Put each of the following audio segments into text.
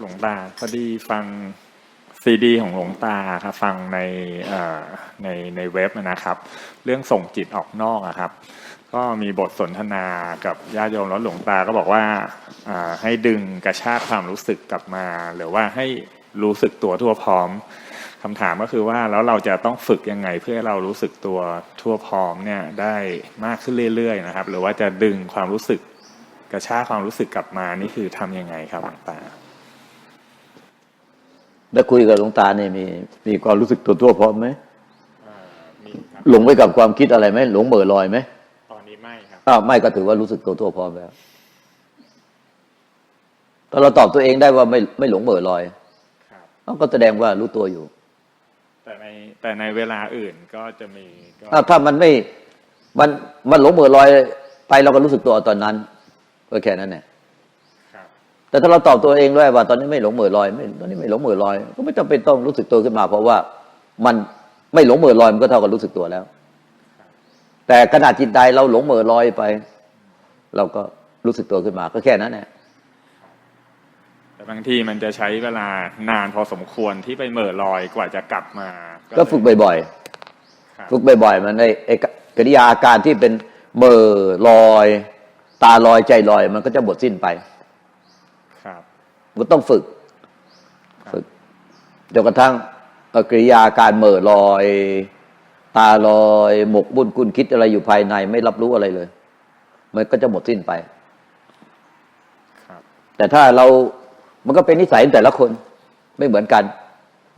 หลวงตาพอดีฟังซีดีของหลวงตาครับฟังในในในเว็บนะครับ เรื่องส่งจิตออกนอกอะครับ ก็มีบทสนทนากับญาติโยมแล้วหลวงตาก็บอกว่าให้ดึงกระชากความรู้สึกกลับมา หรือว่าให้รู้สึกตัวทั่วพร้อมคำถามก็คือว่าแล้วเราจะต้องฝึกยังไงเพื่อเรารู้สึกตัวทั่วพร้อมเนี่ยได้มากขึ้นเรื่อยๆนะครับ หรือว่าจะดึงความรู้สึกกระชากความรู้สึกกลับมานี่คือทำยังไงครับหลวงตา แล้วคุยกับหลวงตาเนี่ยมีมีความรู้สึกตัวตัวพร้อมไหมมีครับหลงไปกับความคิดอะไรไหมหลงเบอร์ลอยไหมตอนนี้ไม่ครับอ้าวไม่ก็ถือว่ารู้สึกตัวตัวพร้อมแล้วถ้าเราตอบตัวเองได้ว่าไม่ไม่หลงเบอร์ลอยครับอ้าวก็แสดงว่ารู้ตัวอยู่ แต่ในแต่ในเวลาอื่นก็จะมีก็อ้าวถ้ามันไม่มันมันหลงเบอร์ลอย ไปเราก็รู้สึกตัวตอนนั้นก็แค่นั้นแหละครับ แต่ถ้าเราตอบตัวเองด้วยว่า ตอนนี้ไม่หลงเหม่อลอยไม่ตอนนี้ไม่หลงเหม่อลอย ก็ไม่จำเป็นต้องรู้สึกตัวขึ้นมา เพราะว่ามันไม่หลงเหม่อลอยมันก็เท่ากับรู้สึกตัวแล้ว แต่ขณะจิตใดเราหลงเหม่อลอยไป เราก็รู้สึกตัวขึ้นมา ก็แค่นั้นแหละแต่บางทีมันจะใช้เวลานานพอสมควรที่ไปเหม่อลอยกว่าจะกลับมา ก็ฝึกบ่อยครับๆฝึกบ่อยๆ มันในไอ้กิริยาอาการที่เป็นเหม่อลอย ตาลอยใจลอย มันก็จะหมดสิ้นไปครับ มันต้องฝึก ฝึกจนกระทั่งเอ่อกริยาการเหม่อลอย ตาลอยหมกบุญกุนคิดอะไรอยู่ภายในไม่รับรู้อะไรเลย มันก็จะหมดสิ้นไปครับแต่ถ้าเรา มันก็เป็นนิสัยของแต่ละคนไม่เหมือนกัน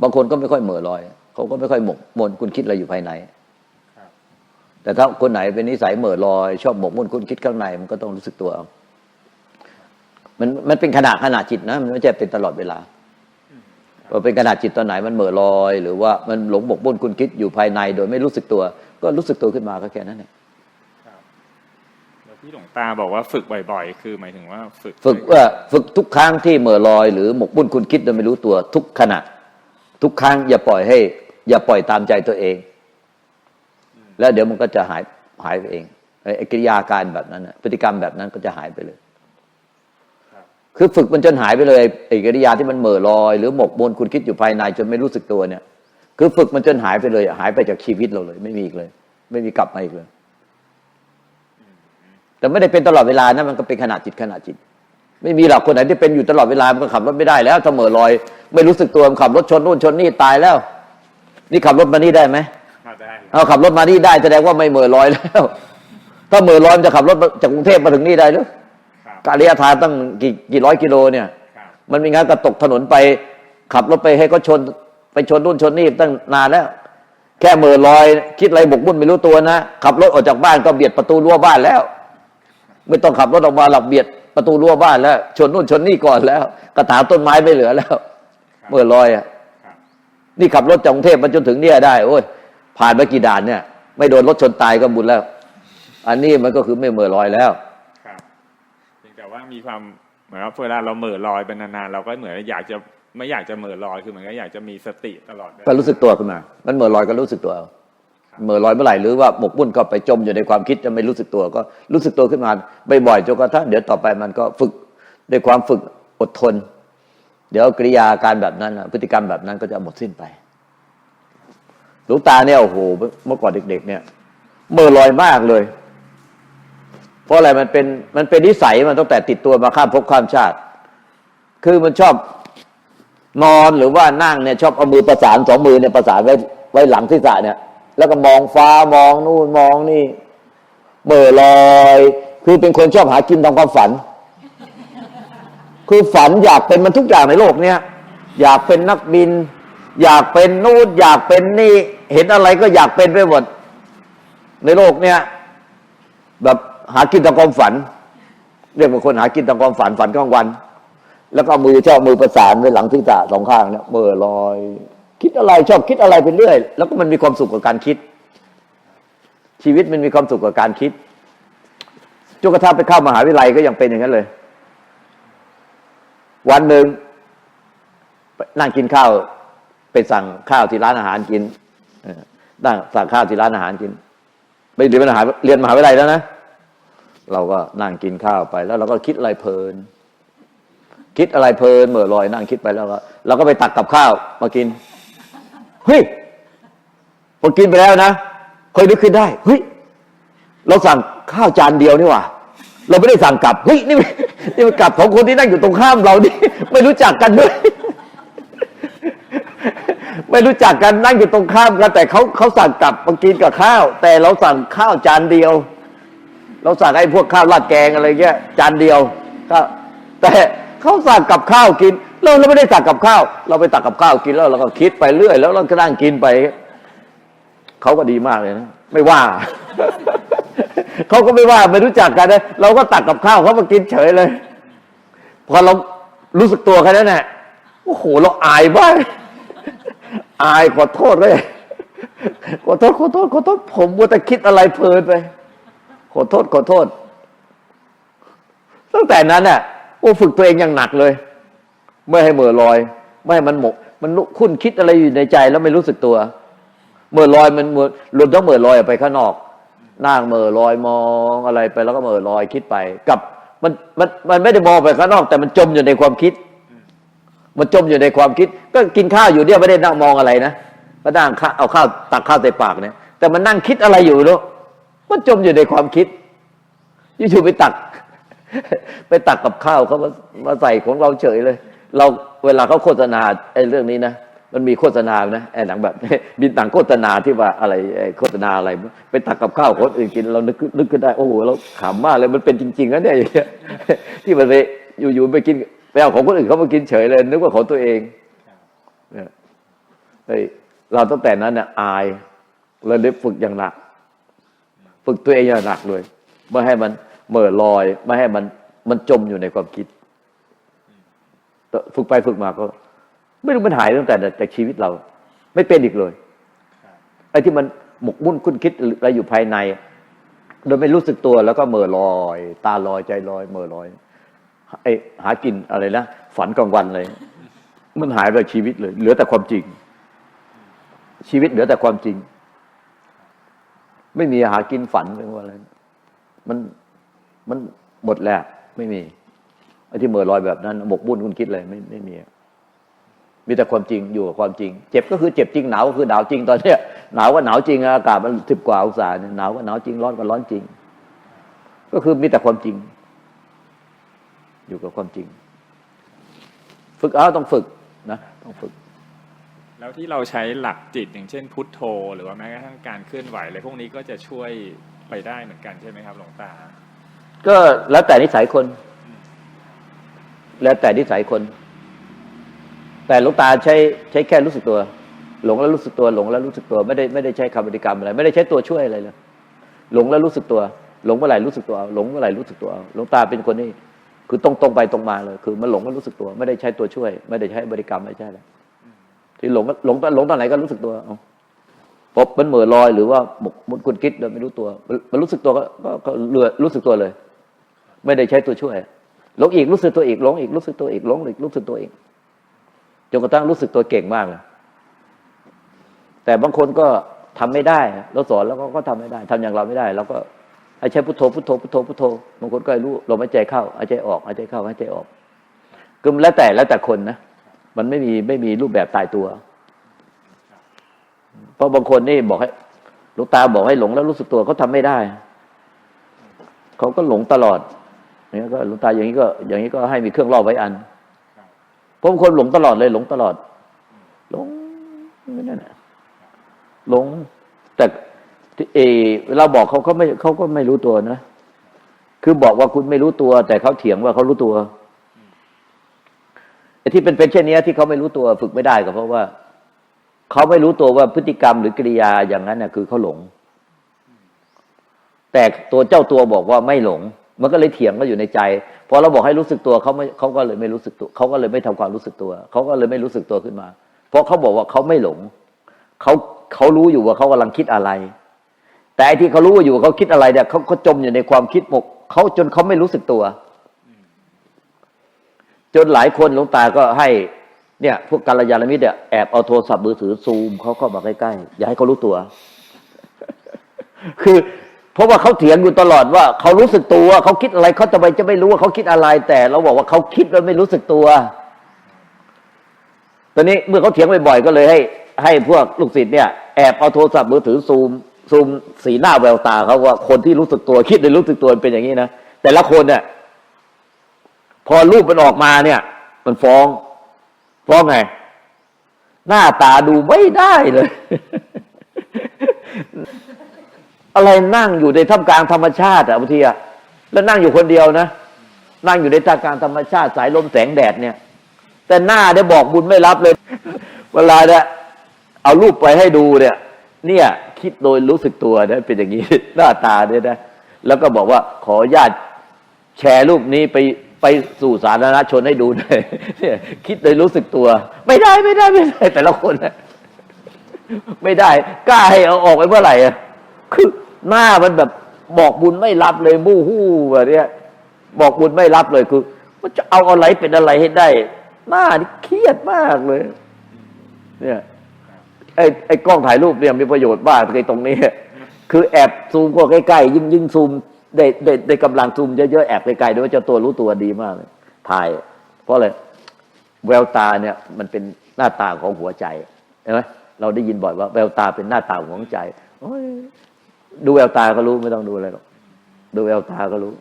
บางคนก็ไม่ค่อยเหม่อลอย เขาก็ไม่ค่อยหมกมนคุณคิดอะไรอยู่ภายในครับแต่ถ้าคนไหนเป็นนิสัยเหม่อลอย ชอบหมกมุ่นคุณคิดข้างในมันก็ต้องรู้สึกตัวเอา มันมันเป็นขณะขณะจิตนะ มันไม่ใช่เป็นตลอดเวลาพอเป็นขณะจิตตอนไหนมันเหม่อลอย หรือว่ามันหลงหมกมุ่นคุณคิดอยู่ภายในโดยไม่รู้สึกตัว ก็รู้สึกตัวขึ้นมาก็แค่นั้นเองครับแล้วที่หลวงตาบอกว่าฝึกบ่อยๆ คือหมายถึงว่าฝึกฝึกว่าฝึกทุกครั้งที่เหม่อลอย หรือหมกมุ่นคุณคิดโดยไม่รู้ตัวทุกขณะ ทุกครั้งอย่าปล่อยให้ อย่าปล่อยตามใจตัวเอง แล้วเดี๋ยวมันก็จะหายหายไปเองไอ้ไอ้กิริยาการแบบนั้นน่ะพฤติกรรมแบบนั้นก็จะหายไปเลย ครับคือฝึกมันจนหายไปเลยไอ้กิริยาที่มันเหม่อลอย หรือหมกบนคุณคิดอยู่ภายในจนไม่รู้สึกตัวเนี่ย คือฝึกมันจนหายไปเลย หายไปจากชีวิตเราเลย ไม่มีอีกเลย ไม่มีกลับมาอีกเลย แต่ไม่ได้เป็นตลอดเวลานะมันก็เป็นขนาดจิตขนาดจิต ไม่มีหรอกคนไหนที่เป็นอยู่ตลอดเวลามันก็ขับรถไม่ได้แล้วถ้าเหม่อลอย ไม่รู้สึกตัวมันขับรถชนนู่นชนนี่ตายแล้ว นี่ขับรถมานี่ได้ไหมครับได้เอาขับรถมานี่ได้แสดงว่าไม่เหม่อลอยแล้ว ถ้าเหม่อลอยมันจะขับรถจากกรุงเทพมาถึงนี่ได้หรือครับ การระยะทางตั้งกี่กี่ร้อยกิโลเนี่ยครับมันมีงานกระตกถนนไป ขับรถไปให้เขาชนไปชนนู่นชนนี่ตั้งนานแล้ว แค่เหม่อลอย คิดอะไรบกบุ่นไม่รู้ตัวนะ ขับรถออกจากบ้านก็เบียดประตูรั้วบ้านแล้ว ไม่ต้องขับรถออกมาหลับเบียดประตูรั้วบ้านแล้ว ชนนู่นชนนี่ก่อนแล้ว กระถางต้นไม้ไม่เหลือแล้วเหม่อลอยอะครับนี่ขับรถจากกรุงเทพมาจนถึงเนี่ยได้ โอ้ย ผ่านไปกี่ด่านเนี่ย ไม่โดนรถชนตายก็บุญแล้ว อันนี้มันก็คือไม่เหม่อลอยแล้ว ครับเพียงแต่ว่า มีความเหมือนว่าเวลาเราเหม่อลอยไปนานๆเราก็เหมือนอยากจะไม่อยากจะเหม่อลอยคือเหมือนก็อยากจะมีสติตลอดเวลาก็รู้สึกตัวขึ้นมา มันเหม่อลอยก็รู้สึกตัวเอาเหม่อลอยเมื่อไหร่หรือว่าหมกมุ่นก็ไปจมอยู่ในความคิดจะไม่รู้สึกตัวก็รู้สึกตัวขึ้นมาบ่อยๆจนกระทั่งเดี๋ยวต่อไปมันก็ฝึกด้วยความฝึกอดทน เดี๋ยวกริยาการแบบนั้นน่ะพฤติกรรมแบบนั้นก็จะหมดสิ้นไปหลวงตาเนี่ยโอ้โหเมื่อก่อนเด็ก ๆ เนี่ยเหม่อลอยมากเลย เพราะอะไรมันเป็นมันเป็นนิสัยมันตั้งแต่ติดตัวมาข้ามภพข้ามชาติ คือมันชอบนอนหรือว่านั่งเนี่ยชอบเอามือประสานสองมือเนี่ยประสานไว้ไว้หลังศีรษะเนี่ย แล้วก็มองฟ้ามองนู่นมองนี่เบื่อลอยคือเป็นคนชอบหากินตามความฝัน คือฝันอยากเป็นมันทุกอย่างในโลกเนี้ยอยากเป็นนักบิน อยากเป็นนู่นอยากเป็นนี่ เห็นอะไรก็อยากเป็นไปหมดในโลกเนี้ยแบบ หากินตามความฝัน เรียกว่าคนหากินตามความฝันฝันกลางวัน แล้วก็มือชอบมือประสานไว้หลังศีรษะสองข้างเนี่ยเบอลอย คิดอะไรชอบคิดอะไรไปเรื่อย แล้วก็มันมีความสุขกับการคิด ชีวิตมันมีความสุขกับการคิดจนกระทั่งไปเข้ามหาวิทยาลัยก็ยังเป็นอย่างนั้นเลย วันหนึ่งนั่งกินข้าวไปสั่งข้าวที่ร้านอาหารกินนั่งสั่งข้าวที่ร้านอาหารกิน ไปเรียนมหาเรียนมหาวิทยาลัยแล้วนะ เราก็นั่งกินข้าวไป แล้วเราก็คิดอะไรเพลิน คิดอะไรเพลินเหม่อลอยนั่งคิดไปแล้วก็เราก็ไปตักกับข้าวมากินเฮ้ยพอกินไปแล้วนะเคยนึกขึ้นได้เฮ้ยเราสั่งข้าวจานเดียวนี่ว่าเราไม่ได้สั่งกลับเฮ้ยนี่มันนี่มันกลับของคนที่นั่งอยู่ตรงข้ามเรานี่ไม่รู้จักกันด้วยไม่รู้จักกันนั่งอยู่ตรงข้ามกัน แต่เขาเขาสั่งกลับมากินกับข้าว แต่เราสั่งข้าวจานเดียว เราสั่งไอ้พวกข้าวราดแกงอะไรเงี้ยจานเดียวก็แต่เขาสั่งกับข้าวกินเราเราไม่ได้สั่งกับข้าว เราไปตักกับข้าวกินแล้วเราก็คิดไปเรื่อย แล้วเราก็นั่งกินไปเขาก็ดีมากเลยนะไม่ว่าเขาก็ไม่ว่าไม่รู้จักกันนะเราก็ตักกับข้าวเขามากินเฉยเลย พอเรารู้สึกตัวแค่นั้นแหละโอ้โหเราอายบ้างอายขอโทษเลยขอโทษขอโทษขอโทษผมมัวแต่คิดอะไรเพลินไป ขอโทษขอโทษ ตั้งแต่นั้นน่ะโอ้ฝึกตัวเองอย่างหนักเลย ไม่ให้เหม่อลอย ไม่ให้มันหมก มันลุกคุ้นคิดอะไรอยู่ในใจแล้วไม่รู้สึกตัวเหม่อลอยมันเหมือหลุดต้องเหม่อลอยไปข้างนอกนั่งเหม่อลอยมองอะไรไปแล้วก็เหม่อลอยคิดไป กับมันมันมันไม่ได้มองไปข้างนอก แต่มันจมอยู่ในความคิด มันจมอยู่ในความคิด ก็กินข้าวอยู่เนี่ยไม่ได้นั่งมองอะไรนะก็นั่งข้าเอาข้าวตักข้าวใส่ปากเนี่ยแต่มันนั่งคิดอะไรอยู่เนาะ มันจมอยู่ในความคิดอยู่ๆไปตัก ไปตักกับข้าวเขามามาใส่ของเราเฉยเลย เราเวลาเขาโฆษณาไอ้เรื่องนี้นะมันมีโฆษณานะไอ้หนังแบบมีหนังโฆษณาที่ว่าอะไรโฆษณาอะไร ไปตักกับข้าวคนอื่นกินเรานึกนึกขึ้นได้โอ้โหเราขำมากเลยมันเป็นจริงๆนะเนี่ยอย่างเงี้ยที่มันไปอยู่ๆไปกินไปเอาของคนอื่นเขามากินเฉยเลย นึกว่าของตัวเองเนี่ยเฮ้ยเราตั้งแต่นั้นเนี่ยอายเราได้ฝึกอย่างหนัก ฝึกตัวเองอย่างหนักเลย ไม่ให้มันเหม่อลอย ไม่ให้มันมันจมอยู่ในความคิด ฝึกไปฝึกมาก็ ไม่รู้มันหายตั้งแต่จากชีวิตเรา ไม่เป็นอีกเลยไอ้ที่มันหมกมุ่นคุ้นคิดอะไรอยู่ภายใน โดยไม่รู้สึกตัวแล้วก็เหม่อลอย ตาลอยใจลอยเหม่อลอยไอ้หากินอะไรนะฝันกลางวันเลย มันหายไปชีวิตเลย เหลือแต่ความจริง ชีวิตเหลือแต่ความจริง ไม่มีหากินฝันเป็นว่าอะไรมันมันหมดแล้วไม่มีไอ้ที่เหม่อลอยแบบนั้นหมกบุญคุณคิดเลยไม่ไม่มีมีแต่ความจริงอยู่กับความจริง เจ็บก็คือเจ็บจริงหนาวก็คือหนาวจริงตอนเนี้ยหนาวก็หนาวจริงอากาศมันสิบกว่าองศาเนี่ยหนาวก็หนาวจริงร้อนก็ร้อนจริง ก็คือมีแต่ความจริง อยู่กับความจริง ฝึกเอาต้องฝึกนะต้องฝึก แล้วที่เราใช้หลักจิตอย่างเช่นพุทโธ หรือว่าแม้กระทั่งการเคลื่อนไหวอะไรพวกนี้ก็จะช่วยไปได้เหมือนกันใช่ไหมครับหลวงตา ก็แล้วแต่นิสัยคน แล้วแต่นิสัยคน แต่หลวงตาใช้ใช้แค่รู้สึกตัว หลงแล้วรู้สึกตัว หลงแล้วรู้สึกตัว ไม่ได้ไม่ได้ใช้คำบริกรรมอะไร ไม่ได้ใช้ตัวช่วยอะไรเลยหลงแล้วรู้สึกตัว หลงเมื่อไหร่รู้สึกตัวเอาหลงเมื่อไหร่รู้สึกตัวเอาหลวงตาเป็นคนนี้คือตรงตรงไปตรงมาเลย คือมันหลงก็รู้สึกตัว ไม่ได้ใช้ตัวช่วย ไม่ได้ใช้บริกรรมไม่ใช่แล้ว ที่หลงก็หลงตอนหลงตอนไหนก็รู้สึกตัวพบมันเหม่อลอยหรือว่าหมกมุนคุณคิดโดยไม่รู้ตัว มันรู้สึกตัวก็ก็เรือรู้สึกตัวเลย ไม่ได้ใช้ตัวช่วยหลงอีกรู้สึกตัวอีกหลงอีกรู้สึกตัวอีกหลงอีกรู้สึกตัวอีกจนกระทั่งรู้สึกตัวเก่งมากเลยแต่บางคนก็ทำไม่ได้เราสอนแล้วก็ก็ทำไม่ได้ทำอย่างเราไม่ได้เราก็ให้ใช้พุทโธพุทโธพุทโธพุทโธบางคนก็รู้ลมหายใจเข้าหายใจออกหายใจเข้าหายใจออกก็แล้วแต่แล้วแต่คนนะ มันไม่มีไม่มีรูปแบบตายตัว เพราะบางคนนี่บอกให้ลูกตาบอกให้หลงแล้วรู้สึกตัวเขาทำไม่ได้ เขาก็หลงตลอดเนี่ยก็ลวงตาอย่างนี้ก็ อย่างนี้ก็ให้มีเครื่องล่อไว้อันเพราะบางคนหลงตลอดเลย หลงตลอด หลงนั่นแหละหลง แต่เอเวลาบอกเขาเขาไม่เขาก็ไม่รู้ตัวนะคือบอกว่าคุณไม่รู้ตัว แต่เขาเถียงว่าเขารู้ตัว ที่เป็นเป็นเช่นนี้ที่เขาไม่รู้ตัวฝึกไม่ได้ก็เพราะว่าเขาไม่รู้ตัวว่าพฤติกรรมหรือกิริยาอย่างนั้นน่ะคือเขาหลง แต่ตัวเจ้าตัวบอกว่าไม่หลง มันก็เลยเถียงก็อยู่ในใจพอเราบอกให้รู้สึกตัวเขาไม่เขาก็เลยไม่รู้สึกตัวเขาก็เลยไม่ทำความรู้สึกตัวเขาก็เลยไม่รู้สึกตัวขึ้นมา เพราะเขาบอกว่าเขาไม่หลงเขาเขารู้อยู่ว่าเขากำลังคิดอะไร แต่ที่เขารู้อยู่ว่าเขาคิดอะไรเนี่ยเขาเขาจมอยู่ในความคิดหมกเขาจนเขาไม่รู้สึกตัว จนหลายคนหลวงตาก็ให้เนี่ยพวกกัลยาณมิตรเนี่ยแอบเอาโทรศัพท์มือถือซูมเขาเข้ามาใกล้ๆอย่าให้เขารู้ตัว คือ เพราะว่าเขาเถียงอยู่ตลอดว่าเขารู้สึกตัวเขาคิดอะไรเขาจะไปจะไม่รู้ว่าเขาคิดอะไรแต่ เราบอกว่าเขาคิดแล้วไม่รู้สึกตัว ตอนนี้เมื่อเขาเถียงบ่อยๆก็เลยให้ ให้พวกลูกศิษย์เนี่ยแอบเอาโทรศัพท์มือถือซูมซูมสีหน้าแววตาเขาว่าคนที่รู้สึกตัวคิดในรู้สึกตัวเป็นอย่างนี้นะแต่ละคนเนี่ย พอรูปมันออกมาเนี่ย มันฟ้องฟ้องไง หน้าตาดูไม่ได้เลย อะไรนั่งอยู่ในท่ามกลางธรรมชาติอะบางทีอะแล้วนั่งอยู่คนเดียวนะนั่งอยู่ในท่ามกลางธรรมชาติสายลมแสงแดดเนี่ย แต่หน้าได้บอกบุญไม่รับเลย เวลาเนี่ยเอารูปไปให้ดูเนี่ย เนี่ย คิดโดยรู้สึกตัวนะเป็นอย่างนี้ หน้าตาเนี่ยนะแล้วก็บอกว่าขอญาตแชร์รูปนี้ไป ไปสู่สาธารณชนให้ดูหน่อยเนี่ยคิดโดยรู้สึกตัว ไม่ได้ไม่ได้ไม่ได้ แต่ละคนไม่ได้กล้าให้เอาออกไปเมื่อไหร่อะคือหน้ามันแบบบอกบุญไม่รับเลยบู้ฮู้แบบเนี้ยบอกบุญไม่รับเลยคือมันจะเอาอะไรเป็นอะไรให้ได้ หน้านี่เครียดมากเลย เนี่ยไอ้ไอ้กล้องถ่ายรูปเนี่ยมีประโยชน์มากในตรงนี้ คือแอบซูมก็ใกล้ๆยิ่งยิ่งซูม ได้ได้ได้กำลังซูมเยอะๆแอบไกลๆด้วยว่าเจ้าตัวรู้ตัวดีมากเลยถ่าย เพราะอะไรแววตาเนี่ยมันเป็นหน้าตาของหัวใจเห็นไหมเราได้ยินบ่อยว่าแววตาเป็นหน้าตาของหัวใจโอ้ยดูแววตาก็รู้ไม่ต้องดูอะไรหรอกดูแววตาก็รู้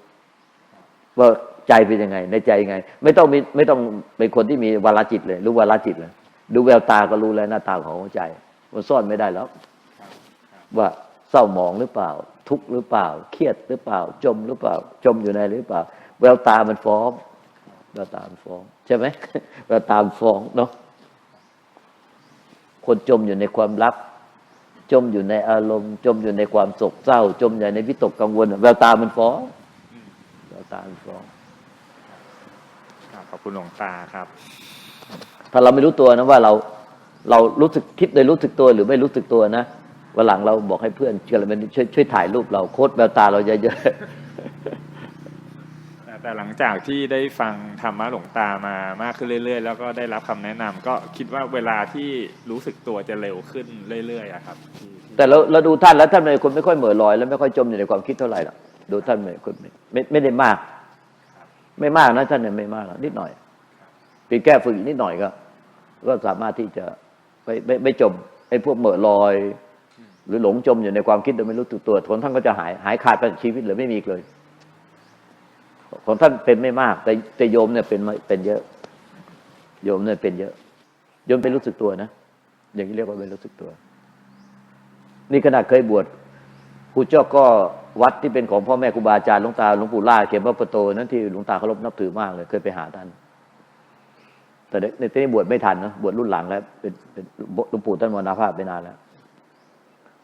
ว่าใจเป็นยังไง ในใจยังไง ไม่ต้องมีไม่ต้องเป็นคนที่มีวาลจิตเลย รู้วาลจิตเลย ดูแววตาก็รู้แล้วหน้าตาของหัวใจ มันซ่อนไม่ได้แล้วว่าเศร้าหมองหรือเปล่า ทุกข์หรือเปล่า เครียดหรือเปล่า จมหรือเปล่า จมอยู่ในหรือเปล่า แววตามันฟ้องแววตามันฟ้อง ใช่ไหมแววตามันฟ้องเนาะคนจมอยู่ในความรักจมอยู่ในอารมณ์ จมอยู่ในความโศกเศร้า จมอยู่ในวิตกกังวลแววตามันฟ้องแววตามันฟ้องครับขอบคุณหลวงตาครับ ถ้าเราไม่รู้ตัวนะว่าเราเรารู้สึกคิดโดยรู้สึกตัวหรือไม่รู้สึกตัวนะ วันหลังเราบอกให้เพื่อนช่วยช่วยช่วยถ่ายรูปเราโค้ดแววตาเราเยอะแต่แต่หลังจากที่ได้ฟังธรรมะหลวงตามามากขึ้นเรื่อยๆ แล้วก็ได้รับคำแนะนำก็คิดว่าเวลาที่รู้สึกตัวจะเร็วขึ้นเรื่อยๆอะครับที่ๆแต่เราเราดูท่านแล้วท่านเป็นคนไม่ค่อยเหม่อลอย แล้วไม่ค่อยจมอยู่ในความคิดเท่าไหร่หรอกดูท่านไม่คนไม่ไม่ไม่ได้มาก ไม่มากนะท่านเนี่ยไม่มากหรอกนิดหน่อยปีแก้ฝึกอีกนิดหน่อยก็ ก็สามารถที่จะไม่ไม่ไม่จมไอ้พวกเหม่อลอย หรือหลงจมอยู่ในความคิดโดยไม่รู้ตัวของท่านก็จะหายหายขาดไปจากชีวิตเลยไม่มีอีกเลยของท่านเป็นไม่มาก แต่แต่โยมเนี่ยเป็นมาเป็นเยอะ โยมเนี่ยเป็นเยอะ โยมเป็นรู้สึกตัวนะอย่างนี้เรียกว่าเป็นรู้สึกตัว นี่ขนาดเคยบวชครูเจ้าก็วัดที่เป็นของพ่อแม่ครูบาอาจารย์หลวงตาหลวงปู่ล่าเขียนว่าประโตนั้นที่หลวงตาเคารพนับถือมากเลย เคยไปหาท่านแต่ในที่นี้บวชไม่ทันนะบวชรุ่นหลังแล้วเป็นหลวงปู่ท่านมรณภาพไปนานแล้ว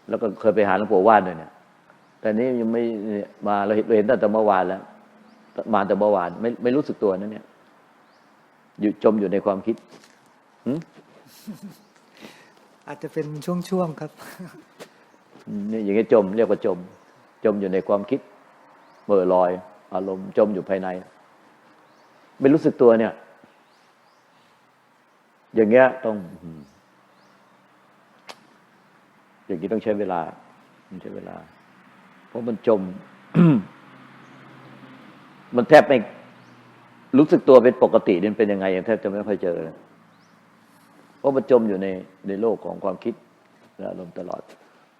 แล้วก็เคยไปหาหลวงปู่ว่านด้วยเนี่ย แต่นี้ยังไม่เนี่ยมาเราเห็นเราเห็นตั้งแต่เมื่อวานแล้ว มาแต่เมื่อวาน ไม่ไม่รู้สึกตัวนะเนี่ยอยู่จมอยู่ในความคิดหึอาจจะเป็นช่วงๆครับนี่อย่างนี้จม เรียกว่าจม จมอยู่ในความคิดเมื่อลอย อารมณ์จมอยู่ภายใน ไม่รู้สึกตัวเนี่ย อย่างเงี้ยต้อง อย่างนี้ต้องใช้เวลาต้องใช้เวลา เพราะมันจม มันแทบไม่รู้สึกตัวเป็นปกตินี่เป็นยังไงยังแทบจะไม่ค่อยเจอเลยเพราะมันจมอยู่ในในโลกของความคิดและอารมณ์ตลอด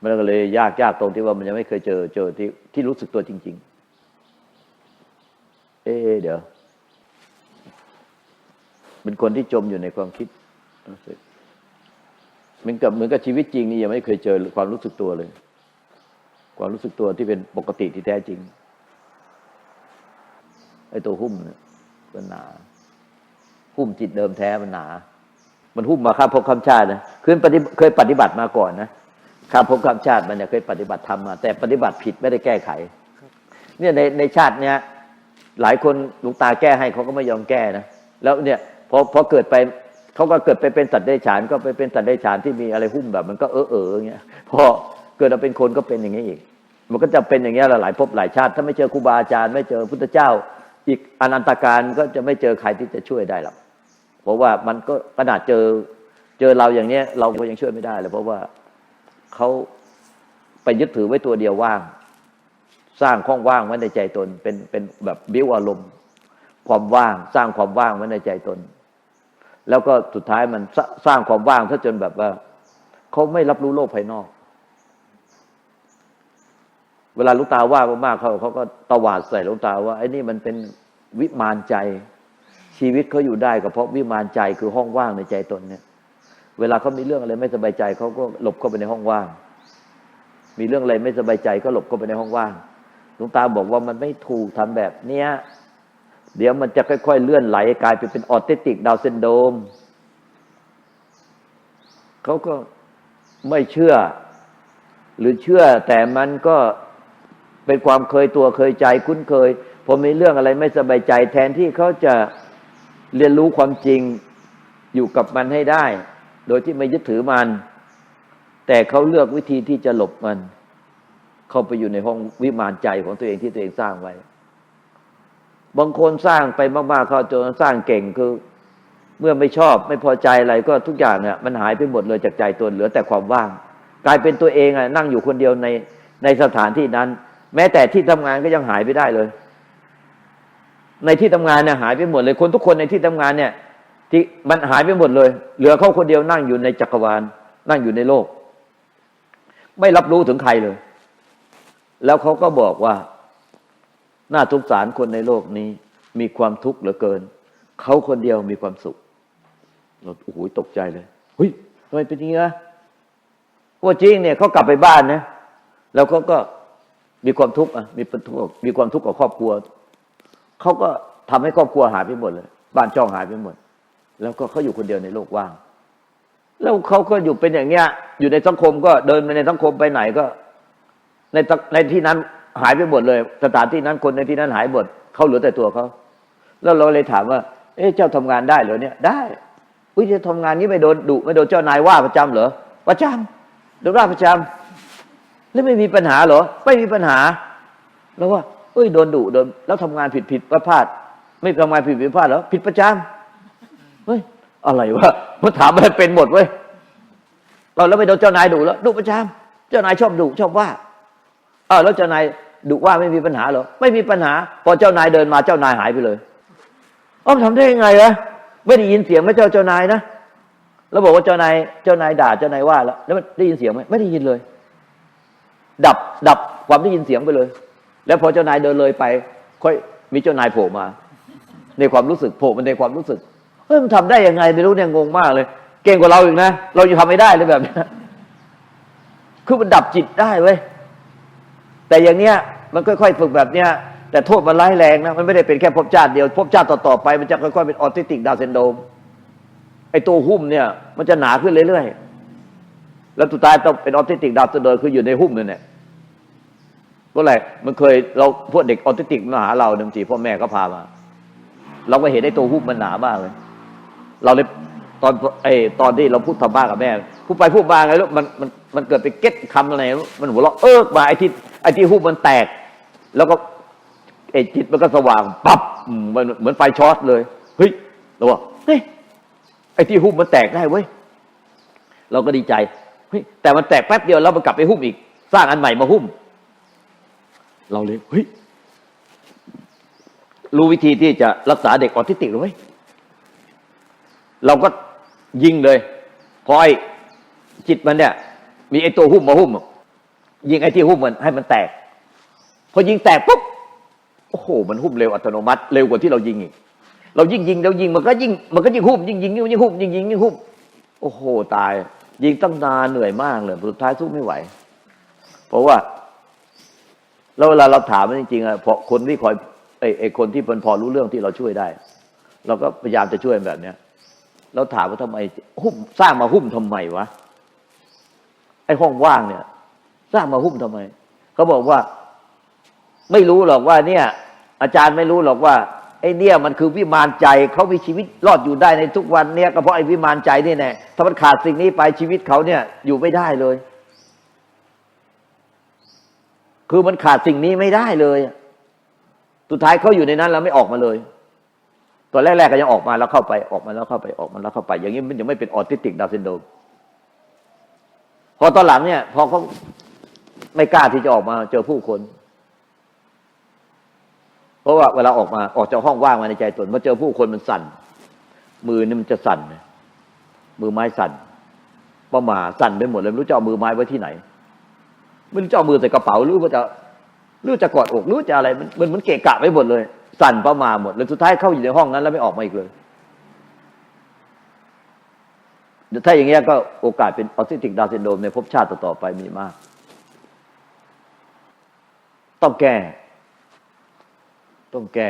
มันก็เลยยากยากตรงที่ว่ามันยังไม่เคยเจอเจอที่ที่รู้สึกตัวจริง ๆ เอ๊เดี๋ยวเป็นคนที่จมอยู่ในความคิดรู้สึก เหมือนกับเหมือนกับชีวิตจริงนี่ยังไม่เคยเจอความรู้สึกตัวเลย ความรู้สึกตัวที่เป็นปกติที่แท้จริงไอ้ตัวหุ้มเนี่ยมันหนา หุ้มจิตเดิมแท้มันหนา มันหุ้มมาข้ามภพข้ามชาตินะเคยปฏิเคยปฏิบัติมาก่อนนะข้ามภพข้ามชาติมันเนี่ยเคยปฏิบัติทำมา แต่ปฏิบัติผิดไม่ได้แก้ไข เนี่ยในในชาติเนี้ยหลายคนลุงตาแก้ให้เขาก็ไม่ยอมแก้นะแล้วเนี่ยพอพอเกิดไป เขาก็เกิดไปเป็นสัตว์เดรัจฉานก็ไปเป็นสัตว์เดรัจฉานที่มีอะไรหุ้มแบบ มันก็เออเอออย่างเงี้ยพอเกิดมาเป็นคนก็เป็นอย่างเงี้ยอีก มันก็จะเป็นอย่างเงี้ยหลายภพหลายชาติ ถ้าไม่เจอครูบาอาจารย์ไม่เจอพุทธเจ้า อีกอนันตการก็จะไม่เจอใครที่จะช่วยได้หรอกเพราะว่ามันก็ขนาดเจอเจอเราอย่างเนี้ย เราก็ยังช่วยไม่ได้เลยเพราะว่าเขาไปยึดถือไว้ตัวเดียวว่าง สร้างห้องว่างไว้ในใจตนเป็นเป็นแบบบิ้วอารมณ์ความว่างสร้างความว่างไว้ในใจตน แล้วก็สุดท้ายมันสสร้างความว่างซะจนแบบว่าเขาไม่รับรู้โลกภายนอก เวลาลูกตาว่ามากๆเขาเขาก็ตวาดใส่ลูกตาว่าไอ้นี่มันเป็นวิมานใจชีวิตเขาอยู่ได้ก็เพราะวิมานใจคือห้องว่างในใจตนเนี่ย เวลาเขามีเรื่องอะไรไม่สบายใจเขาก็หลบเข้าไปในห้องว่าง มีเรื่องอะไรไม่สบายใจก็หลบเข้าไปในห้องว่างหลวงตาบอกว่ามันไม่ถูกทำแบบเนี้ย เดี๋ยวมันจะค่อย ๆ เลื่อนไหลกลายไปเป็นออทิสติกดาวน์ซินโดมเขาก็ไม่เชื่อ หรือเชื่อแต่มันก็เป็นความเคยตัวเคยใจคุ้นเคยพอมีเรื่องอะไรไม่สบายใจ แทนที่เขาจะเรียนรู้ความจริงอยู่กับมันให้ได้ โดยที่ไม่ยึดถือมัน แต่เขาเลือกวิธีที่จะหลบมัน เข้าไปอยู่ในห้องวิมานใจของตัวเองที่ตัวเองสร้างไว้ บางคนสร้างไปมากๆเขาจนสร้างเก่งคือ เมื่อไม่ชอบไม่พอใจอะไรก็ทุกอย่างเนี่ยมันหายไปหมดเลยจากใจตนเหลือแต่ความว่าง กลายเป็นตัวเองอะนั่งอยู่คนเดียวในในสถานที่นั้น แม้แต่ที่ทำงานก็ยังหายไปได้เลย ในที่ทำงานเนี่ยหายไปหมดเลย คนทุกคนในที่ทำงานเนี่ย ที่มันหายไปหมดเลย เหลือเขาคนเดียวนั่งอยู่ในจักรวาล นั่งอยู่ในโลก ไม่รับรู้ถึงใครเลย แล้วเขาก็บอกว่า น่าสงสารคนในโลกนี้ มีความทุกข์เหลือเกิน เขาคนเดียวมีความสุขเราโอ้โหตกใจเลยเฮ้ยทำไมเป็นอย่างนี้นะว่าจริงเนี่ยเขากลับไปบ้านนะแล้วเขาก็มีความทุกข์อะมีปัญหามีความทุกข์กับครอบครัวเขาก็ทำให้ครอบครัวหายไปหมดเลย บ้านช่องหายไปหมด แล้วก็เขาอยู่คนเดียวในโลกว่าง แล้วเขาก็อยู่เป็นอย่างเงี้ย อยู่ในสังคมก็เดินไปในสังคมไปไหนก็ ในในที่นั้น หายไปหมดเลย สถานที่นั้นคนในที่นั้นหายหมดเขาเหลือแต่ตัวเขาแล้วเราเลยถามว่า เอ๊ะเจ้าทำงานได้เหรอเนี่ย ได้อุ้ยจะทำงานนี้ไม่โดนดุไม่โดนเจ้านายว่าประจำเหรอประจำโดนว่าประจำแล้วไม่มีปัญหาเหรอ ไม่มีปัญหาแล้วว่าเอ้ยโดนดุโดนแล้วทำงานผิดผิดพลาดพลาดไม่ทำงานผิดผิดพลาดเหรอผิดประจำเฮ้ยอะไรวะมันถามอะไรเป็นหมดเว้ยเราแล้วไม่โดนเจ้านายดุแล้วดุประจำเจ้านายชอบดุชอบว่าอ้าวแล้วเจ้านาย ดุว่าไม่มีปัญหาเหรอไม่มีปัญหา พอเจ้านายเดินมาเจ้านายหายไปเลยอ้อมทำได้ยังไงวะไม่ได้ยินเสียงไม่เจ้าเจ้านายนะแล้วบอกว่าเจ้านายเจ้านายด่าเจ้านายว่า แล้วแล้วได้ยินเสียงไหมไม่ได้ยินเลย ดับดับความได้ยินเสียงไปเลย แล้วพอเจ้านายเดินเลยไป ค่อยมีเจ้านายโผล่มา ในความรู้สึกโผล่มาในความรู้สึกเฮ้ยมันทำได้ยังไงไม่รู้เนี่ยงงมากเลย เก่งกว่าเราอีกนะเราจะทำไม่ได้เลยแบบนี้คือมันดับจิตได้เว้ย แต่อย่างเนี้ยมันค่อยๆฝึกแบบเนี้ยแต่โทษมันร้ายแรงนะมันไม่ได้เป็นแค่ภพชาติเดียวภพชาติต่อๆไปมันจะค่อยๆเป็นออทิสติกดาวน์ซินโดมไอ้ตัวหุ้มเนี่ย มันจะหนาขึ้นเรื่อยๆแล้วสุดท้ายต้องเป็นออทิสติกดาวน์ซินโดมคืออยู่ในหุ้มนั่นแหละก็อะไรมันเคยเราพวกเด็กออทิสติกมาหาเราหนึ่งทีพ่อแม่ก็พามา เราก็เห็นไอ้ตัวหุ้มมันหนามากเลย เราเลยตอนไอ้ตอนที่เราพูดธรรมะกับแม่พูดไปพูดมาไงลูกมันมันมันเกิดไปเก็ตคำอะไรมันหัวเราะเอิกมาไอ้ที่ ไอ้ที่หุ้มมันแตก แล้วก็ไอ้จิตมันก็สว่างปับมันเหมือนไฟช็อตเลยเฮ้ยเราว่าเฮ้ยไอ้ที่หุ้มมันแตกได้เว้ยเราก็ดีใจเฮ้ยแต่มันแตกแป๊บเดียวแล้วมันกลับไปหุ้มอีก สร้างอันใหม่มาหุ้ม เราเลยเฮ้ยรู้วิธีที่จะรักษาเด็กออทิสติกหรือไม่เราก็ยิงเลยพอไอ้จิตมันเนี่ย มีไอ้ตัวหุ้มมาหุ้ม ยิงไอ้ที่หุ้มมันให้มันแตก พอยิงแตกปุ๊บโอ้โห มันหุ้มเร็วอัตโนมัติเร็วกว่าที่เรายิงอีก เรายิ่งยิงเรายิงมันก็ยิ่งมันก็ยิ่งหุ้มยิ่งยิงยิ่งหุ้มยิ่งยิงยิ่งหุ้มโอ้โหตาย ยิงตั้งนานเหนื่อยมากเลยสุดท้ายสู้ไม่ไหว เพราะว่าแล้วเวลาเราถามมันจริงๆอะพอคนที่คอยไอ้ไอ้คนที่มันพอรู้เรื่องที่เราช่วยได้ เราก็พยายามจะช่วยแบบเนี้ยเราถามว่าทำไมหุ้มสร้างมาหุ้มทำไมวะไอ้ห้องว่างเนี่ย สร้างมาหุ้มทำไมเขาบอกว่า ไม่รู้หรอกว่าเนี่ย อาจารย์ไม่รู้หรอกว่าไอ้เนี่ยมันคือวิมานใจเขามีชีวิตรอดอยู่ได้ในทุกวันเนี่ยก็เพราะไอ้วิมานใจนี่แน่ถ้ามันขาดสิ่งนี้ไปชีวิตเขาเนี่ย อยู่ไม่ได้เลย คือมันขาดสิ่งนี้ไม่ได้เลยสุดท้ายเขาอยู่ในนั้นแล้วไม่ออกมาเลยตอนแรกๆก็ยังออกมาแล้วเข้าไปออกมาแล้วเข้าไปออกมาแล้วเข้าไป อย่างนี้มันยังไม่เป็นออทิสติกดาวซินโดมพอตอนหลังเนี่ย พอเขา ไม่กล้าที่จะออกมาเจอผู้คน เพราะว่าเวลาออกมาออกจากห้องว่างมาในใจตนมาเจอผู้คนมันสั่น มือนี่มันจะสั่นมือไม้สั่นประมาสั่นไปหมดเลยไม่รู้จะเอามือไม้ไว้ที่ไหนไม่รู้จะเอามือใส่กระเป๋าหรือว่าจะหรือจะกอดอกหรือจะอะไรมันมันมันเกะกะไปหมดเลย สั่นประมาหมดแล้วสุดท้ายเข้าอยู่ในห้องนั้น แล้วไม่ออกมาอีกเลยถ้าอย่างเงี้ยก็โอกาสเป็นออทิสติกดาวซินโดมในภพชาติต่อๆไปมีมาก ต้องแก้ ต้องแก้